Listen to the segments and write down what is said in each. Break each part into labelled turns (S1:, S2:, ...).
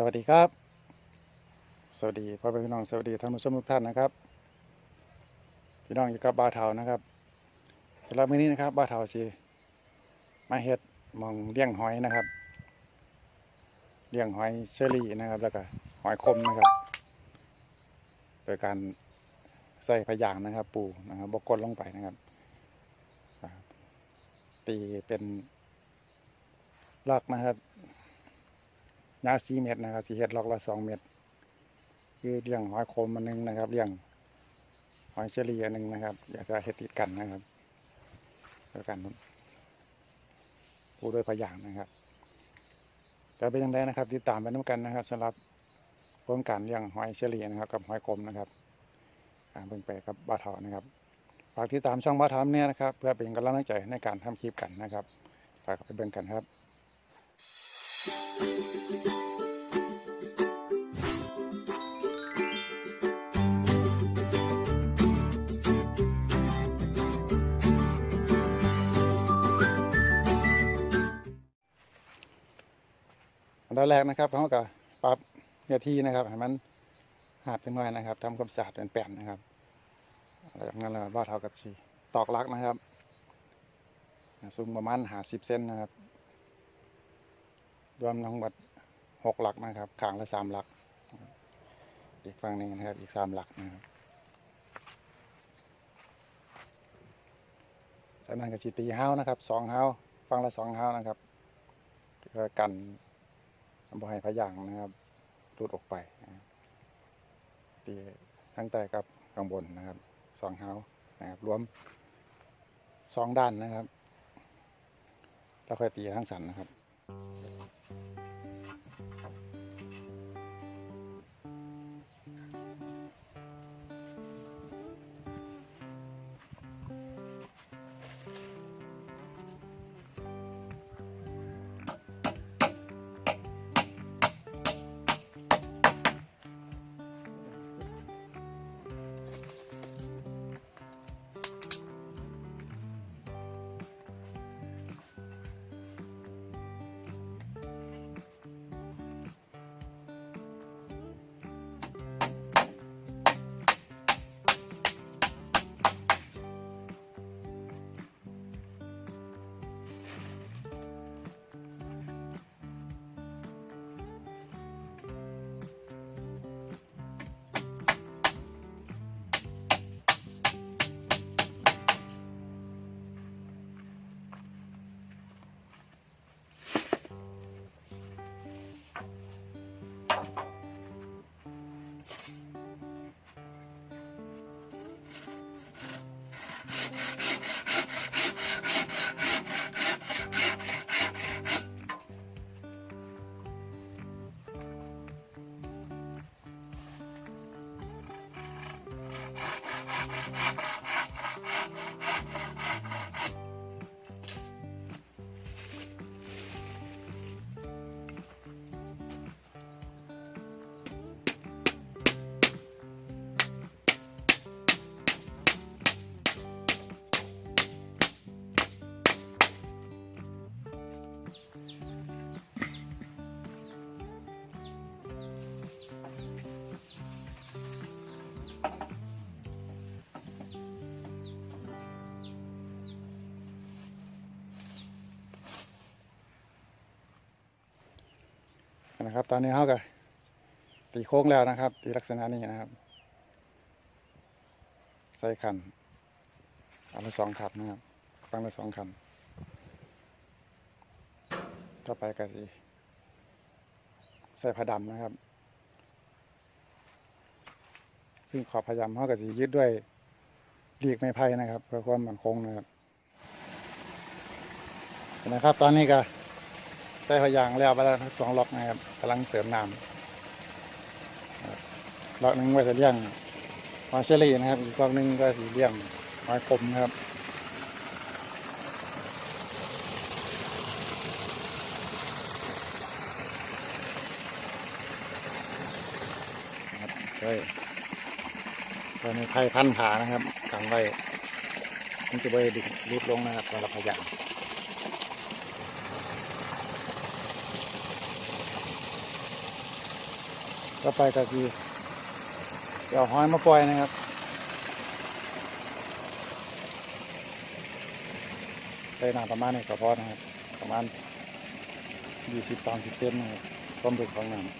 S1: สวัสดีครับ สวัสดีพ่อแม่พี่น้องสวัสดีท่านผู้ชมทุกท่านนะครับพี่น้องอยู่กับบ้าเทานะครับสำหรับมื้อนี้นะครับบ้าเทาสิมาเฮ็ดมองเลี้ยงหอยนะครับเลี้ยงหอยเชอรี่นะครับแล้วก็หอยคมนะครับ โดยการใส่พยางนะครับ ปูนะครับบกกดลงไปนะครับตีเป็นลักนะครับ ยาวสี่เมตรนะครับสี่เฮ็ดล็อกละสองเมตร คือเลี้ยงหอยโคมอันหนึ่งนะครับเลี้ยงหอยเชอรี่อันหนึ่งนะครับ อยากจะเฮ็ดติดกันนะครับแล้วกันปูด้วยพยางนะครับจะเป็นยังไงนะครับ ติดตามไปน้ำกันนะครับสำหรับโครงการเลี้ยงหอยเชอรี่นะครับ กับหอยโคมนะครับอ่าเบิ่งไปกับบ้าเทานะครับฝากติดตามช่องบ้าเทาเนี่ยนะครับ เพื่อเป็นกำลังใจในการทำคลิปกันนะครับฝากไปเบิ่งกันครับ อันดับแรกนะครับเขาก็ปรับเนื้อที่นะครับให้มันหาดเป็นน้อยนะครับทำความสะอาดเป็นแป้นนะครับแล้วจากนั้นเราว่าเท่ากับสีตอกลักนะครับสูงประมาณหาสิบเซนนะครับ รวมทั้งหมดหกหลักนะครับขางละสามหลัก อีกฝั่งหนึ่งนะครับอีกสามหลักนะครับจากนั้นก็สีตีห้าวนะครับสองห้าวฝั่งละสองห้าวนะครับเพื่อกันบ่ให้พยางนะครับรูดออกไปตีทั้งแต่กับข้างบนนะครับสองเท้านะครับรวมสองด้านนะครับ แล้วค่อยตีทั้งสันนะครับ Thank you. นะครับ ตอนนี้เขาก็ตีโค้งแล้วนะครับ ตีลักษณะนี้นะครับ ใส่ขันอันละสองขันนะครับฟังละสองขันต่อไปก็สิใส่ผ้าดำนะครับ ซึ่งขอบพยายามเขาก็สิยึดด้วยหลีกไม้ไผ่นะครับ เพื่อความมั่นคงนะครับเห็นะครับ ตอนนี้ก็ ใส่พยางแล้วไปแล้วสองล็อกนะครับกำลังเสริมน้ำล็อกหนึ่งไว้จะเลี้ยงหอยเชอรี่นะครับอีกล็อกหนึ่งก็สีเลี้ยงหอยคมนะครับครับใช่ตอนนี้ไทยพันขานะครับกันไว้มันจะไปดึงรูดลงนะครับสำหรับพยาง ก็ไปก็คือเดี๋ยวหอยมาปล่อยนะครับได้น้ำประมาณนี้ก็พอนะครับ ประมาณยี่สิบสามสิบเซนนะครับความลึกของน้ำ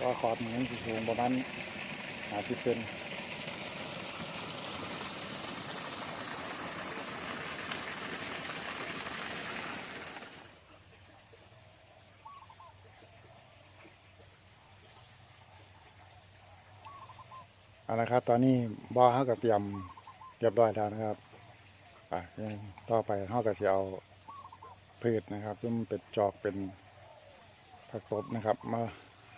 S1: ก็ขอบนี้สิสูงประมาณห้าสิบเซน เอาละครับ ตอนนี้บ่อเขากับเตรียมเรียบร้อยแล้วนะครับอะยังต่อไปเขาก็จะเอาพืชนะครับซึ่งเป็นจอกเป็นผักตบนะครับ มา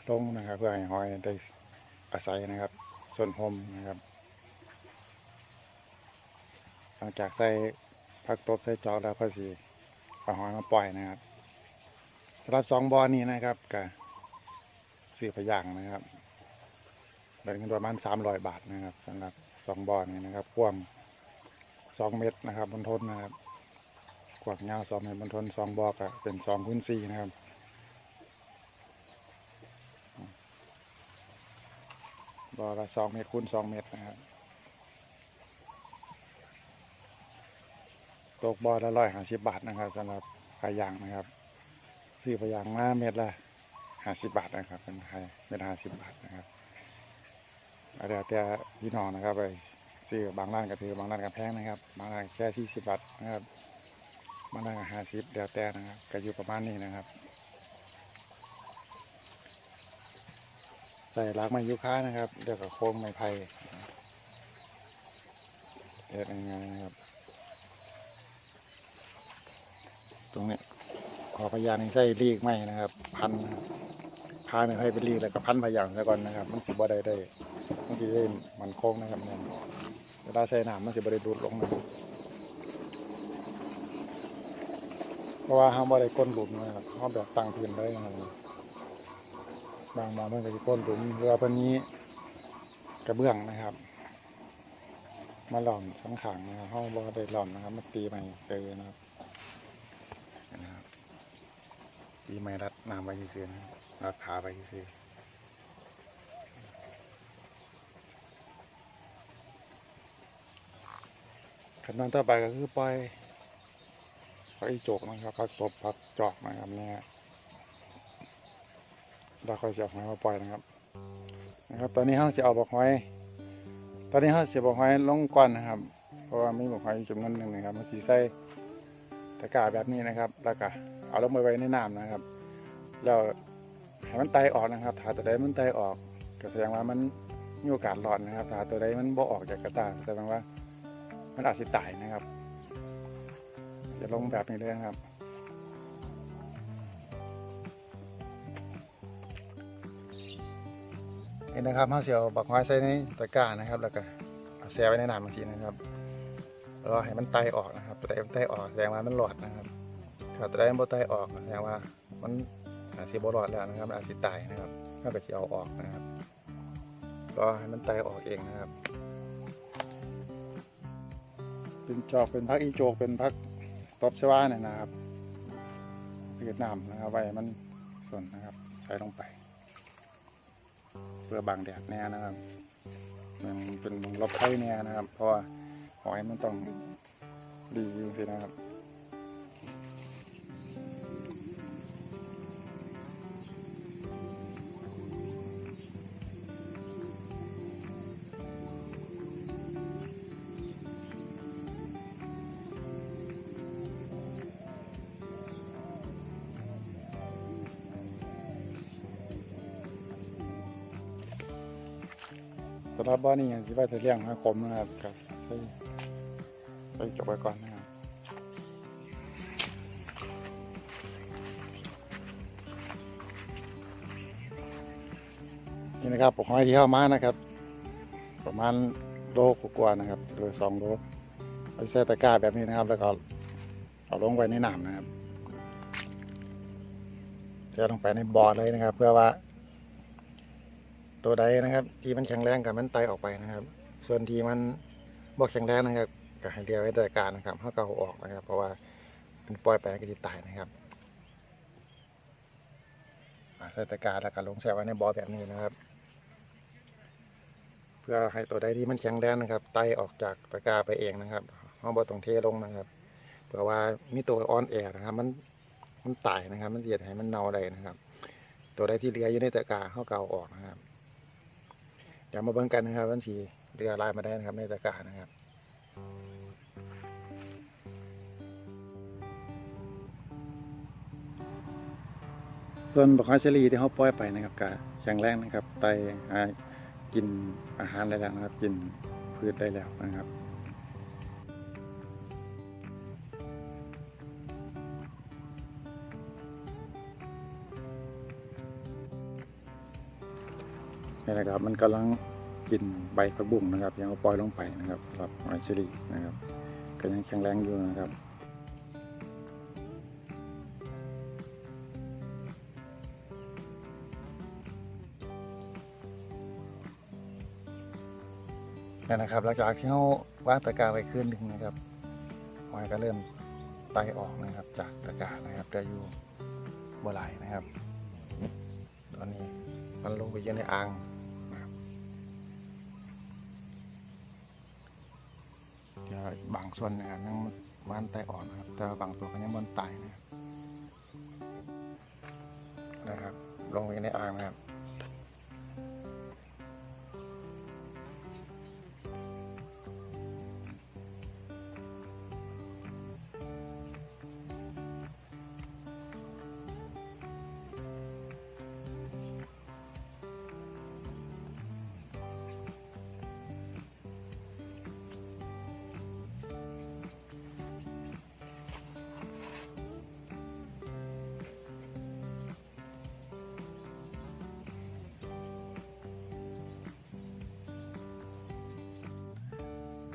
S1: ลงนะครับ เพื่อให้หอยได้อาศัยนะครับ ส่วนพรมนะครับหลังจากใส่ผักตบใส่จอกแล้วก็สีเอาหอยมาปล่อยนะครับสำหรับสองบอนี้นะครับกับสี่พยางนะครับ เป็นเงินประมาณสามร้อยบาทนะครับสำหรับสองบอนี้นะครับกว้างสองเมตรนะครับบนทนนะครับกว้างยาวสองเมตรบนทนสองบอกะเป็นสองคูณสี่นะครับบอละสองเมตรคูณสองเมตรนะครับตกบอละร้อยห้าสิบบาทนะครับสำหรับพายางนะครับซื้อพายางมาเม็ดละห้าสิบบาทนะครับเป็นไทยเม็ดห้าสิบบาทนะครับ เอาเดี๋ยวแต่พี่น้องนะครับไปซื้อบางร้านก็ถือบางร้านก็แพงนะครับ บางร้านแค่ที่สิบบาทนะครับบางร้านก็ห้าสิบเดียวแต่นะครับก็อยู่ประมาณนี้นะครับใส่รากไม้ยูคานะครับเดี๋ยวกับโค้งไม้ไผ่เด็ดยังไงนะครับ ตรงนี้ขอพยานให้ใส่ลีกไม้นะครับ พันพาไม่ให้เป็นลีกแล้วก็พันพยางซะก่อนนะครับ มันสิบ่ได้ได้ มันสิได้มันโค้งนะครับเนี่ยเวลาใส่น้ำมันสิบ่ได้ดูดลงนะเพราะว่าห้ามบ่ได้ก้นหลุมนะครับห้ามแบบตั้งพื้นได้นะครับบางมองเพื่อนก็จะก้นหลุมเรือพันนี้กระเบื้องนะครับ มาหล่อมทั้งขังนะครับห้องบอได้หล่อมนะครับมาตีใหม่เซยนะครับนะครับตีใหม่รัดน้ำไว้ที่เสือนะรับรัดขาไว้ที่เสือ ขั้นตอนต่อไปก็คือปล่อยพักอีโจกนะครับพักตบพักจอกนะครับเนี่ยเราค่อยจะเอาหอยมาปล่อยนะครับ นะครับ ตอนนี้เขาจะเอาบอกหอย ตอนนี้เขาจะบอกหอยลงก่อนนะครับ เพราะว่าไมีบอกหอยจำนวนหนึ่งนะครับมันสีใส่ตะกร้าแบบนี้นะครับ แล้วก็เอาลงไปไว้ในน้ำนะครับ แล้วให้มันไตออกนะครับ ถ้าตัวใดมันไตออกก็แสดงว่ามันมีโอกาสรอดนะครับ ถ้าตัวใดมันบ่ออกจากกระตาแสดงว่า มันอาจจะตายนะครับ จะลงแบบนี้เลยนะครับนี่นนะครับเขาเสียวบักไม้ใส่ในตะกร้านะครับ แล้วก็เอาแช่ไว้ในน้ำบางทีนะครับแล้วก็ให้มันไตออกนะครับตัวใดมันไตออกแสดงว่ามันหลอดนะครับถ้าตัวใดมันบ่ไตออกแสดงว่ามันอาจสิบ่หลอดแล้วนะครับมันอาจสิตายนะครับถ้าก็สิเอาออกนะครับก็ให้มันไตออกเองนะครับ เป็นจอกเป็นพักอีโจกเป็นพักตบชวาเนี่ยนะครับเวียดนามนะครับไว้ใบมันส่วนนะครับ ใส่ลงไป เพื่อบังแดดแน่นะครับ มันเป็นลบไข้แน่นะครับ เพราะว่าหอยมันต้องดีจริงๆนะครับำหรับบ้านนี้อย่างสิว่าจะเลี้ยงหาคมนะครับครับไปจบไปก่อนนะครับนี่นะครับปกหอยที่เข้ามานะครับ ประมาณโลกว่าๆนะครับหรือสองโลไปใส่ตะกร้าแบบนี้นะครับ แล้วก็เอาลงไว้ในน้ำนะครับเทลงไปในบ่อเลยนะครับ เพื่อว่า ตัวใดนะครับ ที่มันแข็งแรงกับมันไตออกไปนะครับ ส่วนที่มันบอกแข็งแรงนะครับก็ให้เรียวไว้แต่การนะครับเขาก็เอาออกนะครับ เพราะว่ามันปล่อยไปก็จะตายนะครับใส่ตะการแล้วก็ลงแช่ไว้ในบ่อแบบนี้นะครับ เพื่อให้ตัวใดที่มันแข็งแรงนะครับ ไตออกจากตะกร้าไปเองนะครับเราบ่ต้องเทลงนะครับเผื่อว่ามีตัวอ่อนแอนะครับ มันมันตายนะครับ มันเสียดให้มันเน่าได้นะครับ ตัวใดที่เหลืออยู่ในตะกร้าเขาเกาออกนะครับ เดี๋ยวมาเบิ่งกันนะครับวันสีเรือลายมาได้นะครับในตะกร้านะครับส่วนบักฮอยเชลีที่เขาปล่อยไปนะครับกะแข็งแรงนะครับไตกินอาหารได้แล้วนะครับ กินพืชได้แล้วนะครับ นี่นะครับ มันกำลังกินใบผักบุ้งนะครับ ยังเอาปล่อยลงไปนะครับสำหรับหอยเชอรี่นะครับก็ยังแข็งแรงอยู่นะครับนี่นะครับหลังจากที่เขาว่างตะกร้าไว้คืนหนึ่งนะครับหอยก็เริ่มไตออกนะครับ จากตะกร้านะครับแต่อยู่บ่หลายนะครับ ตอนนี้มันลงไปอยู่ในอ่าง บางส่วนนะครับยังมันไตอ่อนนะครับ แต่บางตัวก็ยังมันตายนะครับนะครับ ลงไปในอ่างนะครับ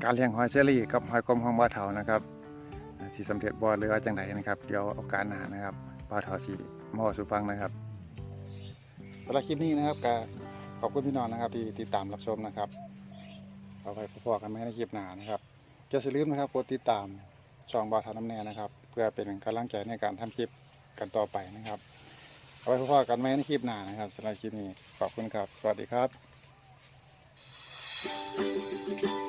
S1: การเลี้ยงหอยเชอรี่กับหอยกลมของบ่าวเถานะครับสีสำเร็จบ่หรือจังไดนะครับเดี๋ยวโอกาสหน้านะครับบ่าวเถาสีมอสู่ฟังนะครับสำหรับคลิปนี้นะครับก็ขอบคุณพี่น้องนะครับที่ติดตามรับชมนะครับเอาไปพอๆกันไหมในคลิปหน้านะครับอย่าลืมนะครับกดติดตามช่องบ่าวเถาน้ำแน่นะครับ เพื่อเป็นกำลังใจในการทำคลิปกันต่อไปนะครับเอาไปพอๆกันไหมในคลิปหน้านะครับสำหรับคลิปนี้ขอบคุณครับ สวัสดีครับ